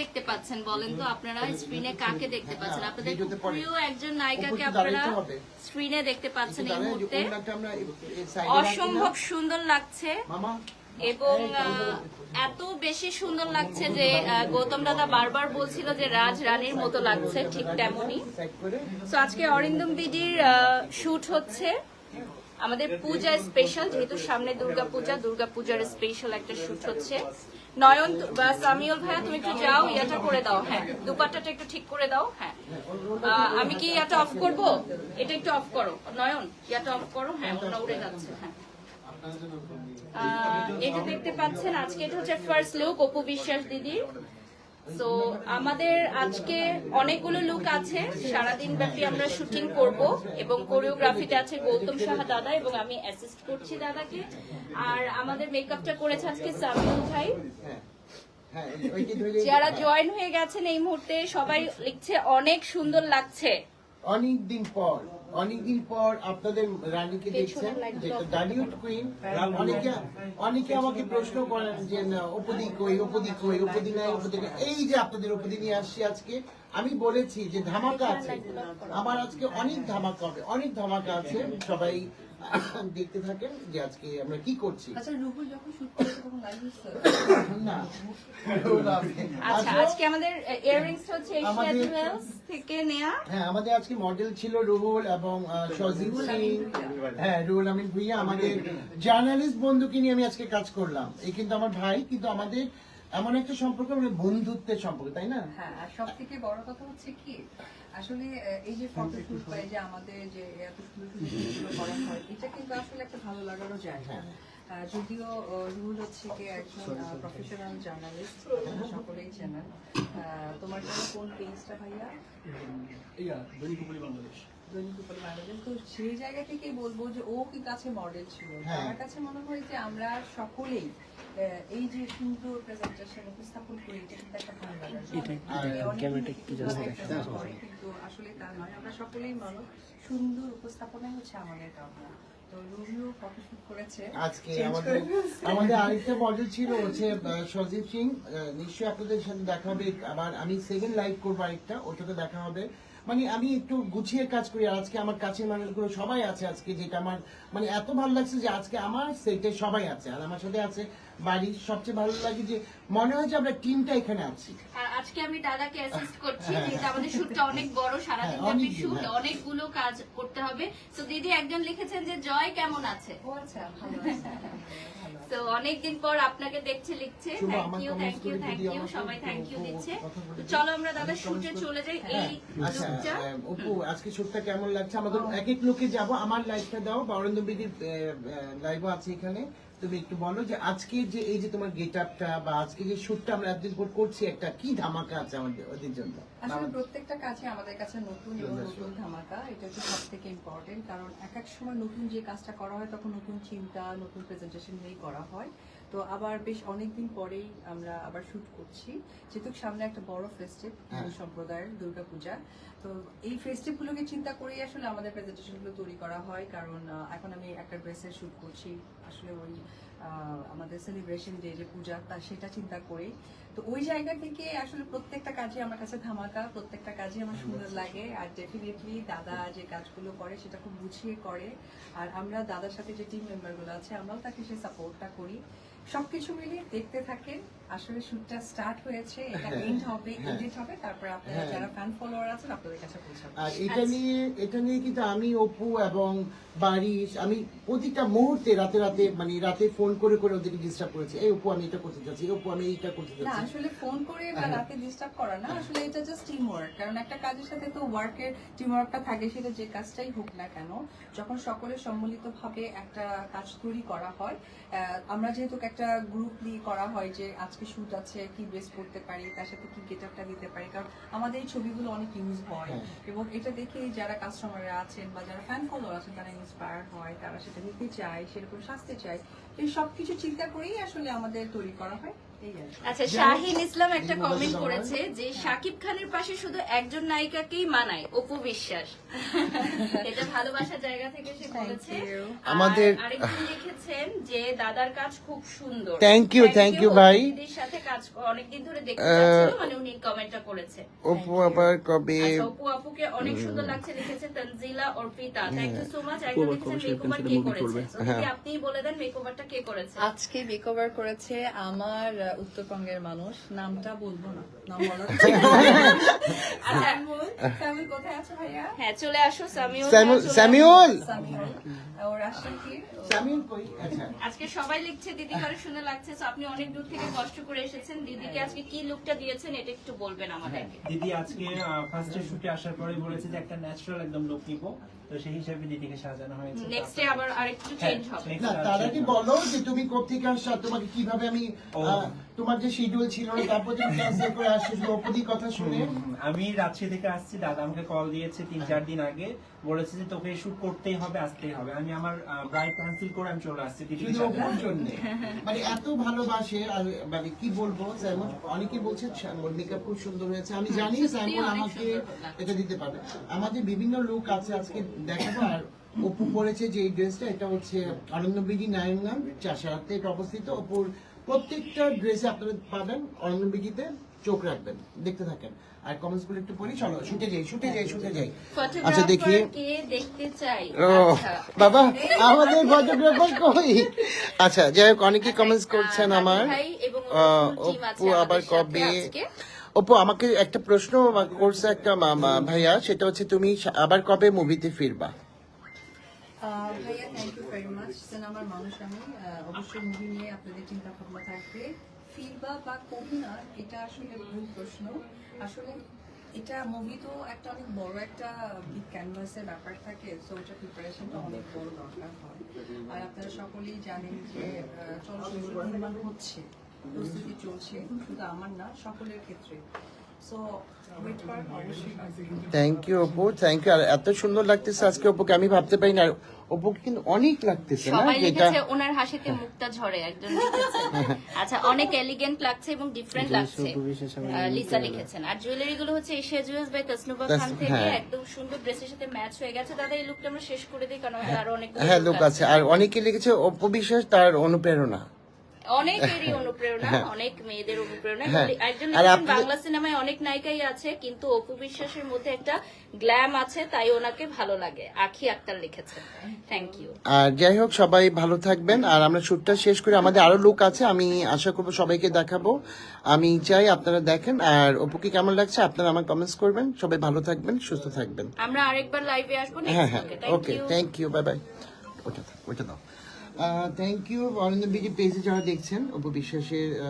দেখতে পাচ্ছেন বলেন তো? আপনারা স্ক্রিনে কাকে দেখতে পাচ্ছেন? হ্যাঁ, আপনাদের প্রিয় একজন নায়িকাকে আপনারা স্ক্রিনে দেখতে পাচ্ছেন এই মুহূর্তে। অসম্ভব সুন্দর লাগছে। এবং এত বেশি সুন্দর লাগছে যে গৌতম দাদা বারবার বলছিল যে রাজ রানীর মতো লাগছে ঠিক তেমনই। তো আজকে অরিন্দম বিডির শুট হচ্ছে। আমাদের পূজা স্পেশাল যেহেতু সামনে দুর্গা পূজা দুর্গা পূজার স্পেশাল একটা শুট হচ্ছে। নয়ন, বা সামিউল ভাইয়া, তুমি একটু যাও, ইয়াটা করে দাও হ্যাঁ। দুপাট্টাটা একটু ঠিক করে দাও হ্যাঁ। আমি কি ইয়াটা অফ করব? এটা একটু অফ করো। নয়ন, ইয়াটা অফ করো হ্যাঁ ওটা উড়ে যাচ্ছে হ্যাঁ। এটা দেখতে পাচ্ছেন, আজকে এটা হচ্ছে ফার্স্ট লুক অপু বিশ্বাস দিদির। তো আমাদের আজকে অনেকগুলো লুক আছে। সারাদিন ব্যাপী আমরা শুটিং করব এবং কোরিওগ্রাফিতে আছে গৌতম সাহা দাদা এবং আমি অ্যাসিস্ট করছি দাদাকে। আর আমাদের মেকআপটা করেছে আজকে সামিউল ভাই। যারা জয়েন হয়ে গেছেন এই মুহূর্তে সবাই লিখছে, অনেক সুন্দর লাগছে। অনেক দিন পর। অনেক দিন পর আপনাদের রানীকে দেখছেন ডালিউড কুইন অনেকে অনেকে আমাকে প্রশ্ন করেন যে উপদিক উপদি উপদিক উপদি কই উপদি নাই উপদি এই যে আপনাদের উপদি নিয়ে আসছি আজকে আমি বলেছি যে ধামাকা আছে। আমার আজকে অনেক ধামাকা হবে অনেক ধামাকা আছে। সবাই দেখতে থাকেন যে আজকে আমরা কি করছি। আচ্ছা রুহুল যখন শুট করেছে তখন লাইভ হচ্ছে। না আচ্ছা আজকে আমাদের ইয়াররিংস হচ্ছে এশিয়া জুয়েলস থেকে নেয়া। হ্যাঁ আমাদের আজকে মডেল ছিল রুহুল এবং সিং। হ্যাঁ রুহুল আমিন ভুইয়া আমাদের জার্নালিস্ট বন্ধুকে নিয়ে আমি আজকে কাজ করলাম। এই কিন্তু আমার ভাই কিন্তু আমাদের এমন একটা সম্পর্ক মানে বন্ধুত্বের সম্পর্ক তাই না? হ্যাঁ আর সব থেকে বড় কথা হচ্ছে কি আসলে এই যে ফটো শুট বা এই যে আমাদের যে এত সুন্দর সুন্দর জিনিসগুলো করা হয় এটা কিন্তু আসলে একটা ভালো লাগারও জায়গা। আহ, যদিও রুহুল হচ্ছে কি একজন প্রফেশনাল জার্নালিস্ট সকলেই চেনেন। আহ, তোমার জন্য কোন পেজটা ভাইয়া? ইয়া দৈনিক বাংলাদেশ। দৈনিক উপর বাংলাদেশ। তো সেই জায়গা থেকেই বলব যে ও কিন্তু আছে মডেল ছিল? হ্যাঁ। আমার কাছে মনে হয় যে আমরা সকলেই এই যে সুন্দর প্রেজেন্টেশন উপস্থাপন করি এটা কিন্তু একটা ভালো লাগার বিষয়। কিন্তু আসলে তা নয়। আমরা সকলেই মানুষ সুন্দর উপস্থাপনাই হচ্ছে আমাদের কামনা তো রুমিও ফটোশুট করেছে। আজকে আমাদের আমাদের আরেকটা মডেল ছিল হচ্ছে সজীব সিং। আহ, নিশ্চয়ই আপনাদের সাথে দেখা হবে। আবার আমি সেকেন্ড লাইভ করব আরেকটা। ওটাতে দেখা হবে। মানে আমি একটু গুছিয়ে কাজ করি আর আজকে আমার কাছের মানুষগুলো সবাই আছে আজকে যেটা আমার মানে এত ভালো লাগছে যে আজকে আমার সেটে সবাই আছে আর আমার সাথে আছে বাড়ির সবচেয়ে ভালো লাগে যে মনে হয় যে আমরা টিমটা এখানে আছি আর আজকে আমি দাদাকে অ্যাসিস্ট করছি হ্যাঁ। যেহেতু আমাদের শুটটা অনেক বড় হ্যাঁ, ব্যাপী দিন, শুট হ্যাঁ। অনেকগুলো কাজ করতে হবে তো দিদি একজন লিখেছেন যে জয় কেমন আছে ও আচ্ছা ভালো আছে। তো অনেকদিন পর আপনাকে দেখছে লিখছে। Thank you thank you thank you সবাই থ্যাংক ইউ দিচ্ছে। তো চলো আমরা দাদা শুটে চলে যাই। এই আচ্ছা লুকটা অপু আজকে শুটটা কেমন লাগছে? আমাদের এক এক লোকে যাব। আমার লাইফটা দাও বরেন্দ্র বিদির লাইভও আছে এখানে। তুমি একটু বলো যে আজকে যে এই যে তোমার গেট আপটা বা আজকে যে শুটটা আমরা এতদিন পর করছি একটা কি ধামাকা আছে আমাদের ওদের জন্য? আসলে প্রত্যেকটা কাজে আমাদের কাছে নতুন এবং নতুন ধামাকা এটা হচ্ছে সব থেকে ইম্পর্টেন্ট কারণ এক এক সময় নতুন যে কাজটা করা হয় তখন নতুন চিন্তা নতুন প্রেজেন্টেশন নিয়েই করা হয়। তো আবার বেশ অনেকদিন পরেই আমরা আবার শুট করছি। যেহেতু সামনে একটা বড় ফেস্টিভ হিন্দু সম্প্রদায়ের দুর্গাপূজা তো এই ফেস্টিভ গুলোকে চিন্তা করেই আসলে আমাদের প্রেজেন্টেশনগুলো তৈরি করা হয়। কারণ এখন আমি একটা ড্রেসের শুট করছি। আসলে ওই আমাদের সেলিব্রেশন ডে যে পূজা তা সেটা চিন্তা করেই। তো ওই জায়গা থেকে আসলে প্রত্যেকটা কাজে আমার কাছে ধামাকা প্রত্যেকটা কাজে আমার সুন্দর লাগে। আর ডেফিনেটলি দাদা যে কাজগুলো করে সেটা খুব গুছিয়ে করে। আর আমরা দাদার সাথে যে টিম মেম্বারগুলো আছে আমরাও তাকে সেই সাপোর্টটা করি। সবকিছু মিলিয়ে দেখতে থাকেন আসলে শুটটা স্টার্ট হয়েছে এটা এন্ড হবে এডিট হবে তারপর আপনারা হ্যাঁ। যারা ফ্যান ফলোয়ার আছেন আপনাদের কাছে পৌঁছাবে। আর এটা নিয়ে এটা নিয়ে কিন্তু আমি অপু এবং বারিশ আমি প্রতিটা মুহূর্তে রাতে রাতে মানে রাতে ফোন করে করে ওদেরকে ডিস্টার্ব করেছি। এই অপু আমি এটা করতে চাচ্ছি এই অপু আমি এইটা করতে যাচ্ছি না আসলে ফোন করে বা হ্যাঁ। রাতে ডিস্টার্ব করা না আসলে এটা জাস্ট টিম ওয়ার্ক কারণ একটা কাজের সাথে তো ওয়ার্কের টিম ওয়ার্কটা থাকে সেটা যে কাজটাই হোক না কেন যখন সকলে সম্মিলিতভাবে একটা কাজ তৈরি করা হয় আমরা যেহেতু একটা গ্রুপ দিয়ে করা হয় যে আজকে শুট আছে কি ড্রেস পরতে পারি তার সাথে কি গেট আপটা দিতে পারি কারণ আমাদের এই ছবিগুলো অনেক ইউজ হয়। হ্যাঁ। এবং এটা দেখে যারা কাস্টমাররা আছেন বা যারা ফ্যান ফলোয়ার আছেন তারা ইন্সপায়ার হয় তারা সেটা নিতে চায় সেরকম সাজতে চায়। এই সব কিছু চিন্তা করেই আসলে আমাদের তৈরি করা হয়। আচ্ছা শাহিন ইসলাম একটা কমেন্ট করেছে যে শাকিব খানের পাশে শুধু একজন নায়িকাকেই মানায় অপু বিশ্বাস। এটা ভালোবাসার জায়গা থেকে সে বলেছে। আমাদের- আরেকজন লিখেছেন যে দাদার কাজ খুব সুন্দর। Thank you, thank you, ভাই। দিদির সাথে কাজ অনেকদিন ধরে দেখতে মানে উনি কমেন্টটা করেছে। অপু আবার কবে আচ্ছা, অপু আপুকে অনেক সুন্দর লাগছে লিখেছে Tanzila Arpita. Thank you so much একজন লিখেছেন মেকওভার কে করেছে? দিদি আপনিই বলে দেন মেকওভারটা কে করেছে? আজকে মেকওভার করেছে আমার উত্তরবঙ্গের মানুষ নামটা বলব না। নাম বলার আচ্ছা কোথায় আছো ভাইয়া? হ্যাঁ চলে আসো। সামিউল! সামিউল। ও আচ্ছা। আজকে সবাই লিখছে দিদি কারও শুনে লাগছে আপনি অনেক দূর থেকে কষ্ট করে এসেছেন। দিদিকে আজকে কি লুকটা দিয়েছেন এটা একটু বলবেন আমাদেরকে। দিদি আজকে ফার্স্টে শুটে আসার পরে বলেছে যে একটা ন্যাচারাল একদম লুক নিব। তো সেই হিসাবে দিদিকে সাজানো হয়েছে। নেক্সট ডে আবার আরেকটু চেঞ্জ হবে। না তার আগে বলো যে তুমি কোথেকে আসছো তোমাকে কীভাবে আমি তোমার যে শিডিউল ছিল তারপর তুমি ক্যান্সেল করে আসছো কথা শুনে। আমি রাজশাহী থেকে আসছি দাদা আমাকে কল দিয়েছে তিন চার দিন আগে। বলেছে যে তোকে শুট করতেই হবে আসতেই হবে। আমি আমার ব্রাইড ক্যান্সেল করে আমি চলে আসছি শুধু সাথে। জন্য। মানে এত ভালোবাসে আর মানে কি বলব স্যামন অনেকে বলছে মেকআপ খুব সুন্দর হয়েছে। আমি জানি স্যামন আমাকে এটা দিতে পারবে। আমাদের বিভিন্ন লোক আছে আজকে দেখাবো আর অপু পরেছে যে এই ড্রেসটা এটা হচ্ছে আনন্দবিধি নারায়ণগঞ্জ চাষারাতে এটা অবস্থিত। অপুর প্রত্যেকটা ড্রেসে আপনারা পাবেন আনন্দবিধিতে চোখ রাখবেন দেখতে থাকেন। আর কমেন্টসগুলো একটু পড়ি চলো শুটে যাই শুটে যাই শুটে যাই। আচ্ছা দেখি। কে দেখতে চাই? ও আচ্ছা। বাবা আমাদের ফটোগ্রাফার কই? আচ্ছা যাই হোক অনেকে কমেন্টস করছেন আমার। অপু আবার কবে। অপু আমাকে একটা প্রশ্ন করছে একটা ভাইয়া সেটা হচ্ছে তুমি আবার কবে মুভিতে ফিরবা? ভাইয়া থ্যাংক ইউ ভেরি মাচ সেন আমার মানুষ, আমি অবশ্যই মুভি নিয়ে আপনাদের চিন্তা ভাবনা থাকবে। ফিরবা বা এটা আসলে প্রশ্ন। আসলে এটা মুভি তো একটা অনেক বড় একটা বিগ ক্যানভাসের ব্যাপার থাকে সো ওটা প্রিপারেশনটা অনেক বড় দরকার হয়। আর আপনারা সকলেই জানেন যে চলচ্চিত্র নির্মাণ হচ্ছে, প্রস্তুতি চলছে, শুধু আমার না, সকলের ক্ষেত্রে। Thank you Apu thank you আর এত সুন্দর লাগতেছে আজকে অপুকে আমি ভাবতে পারি না। অপুকে কিন্তু অনেক লাগতেছে না? যেটা ওনার হাসিতে মুক্তা ঝরে। একজন আচ্ছা অনেক এলিগেন্ট লাগছে এবং ডিফারেন্ট লাগছে। লিসা লিখেছেন। আর জুয়েলারি গুলো হচ্ছে এশিয়া জুয়েলস বাই তসনুবা তাস- খান থেকে হ্যাঁ। একদম সুন্দর ড্রেসের সাথে ম্যাচ হয়ে গেছে। দাদা এই লুকটা আমরা শেষ করে দিই কারণ আমাদের আরও অনেক হ্যাঁ লোক আছে। আর অনেকে লিখেছে অপু বিশ্বাস তার অনুপ্রেরণা। অনেকেরই অনুপ্রেরণা অনেক মেয়েদের অনুপ্রেরণা হ্যাঁ। একজন বাংলা সিনেমায় অনেক নায়িকাই আছে কিন্তু অপু বিশ্বাসের মধ্যে একটা গ্ল্যাম আছে তাই ওনাকে ভালো লাগে। আখি আক্তার লিখেছে থ্যাংক ইউ আর যাই হোক সবাই ভালো থাকবেন। আর আমরা শুটটা শেষ করে আমাদের আরও লোক আছে আমি আশা করব সবাইকে দেখাবো। আমি চাই আপনারা দেখেন। আর অপুকে কেমন লাগছে আপনারা আমার কমেন্টস করবেন। সবাই ভালো থাকবেন সুস্থ থাকবেন। আমরা আরেকবার লাইভে আসব হ্যাঁ হ্যাঁ। Okay thank you bye bye ওটা ওটা দাও। থ্যাংক ইউ অরিন্দম বিজি পেজে যারা দেখছেন অপু বিশ্বাসের আহ,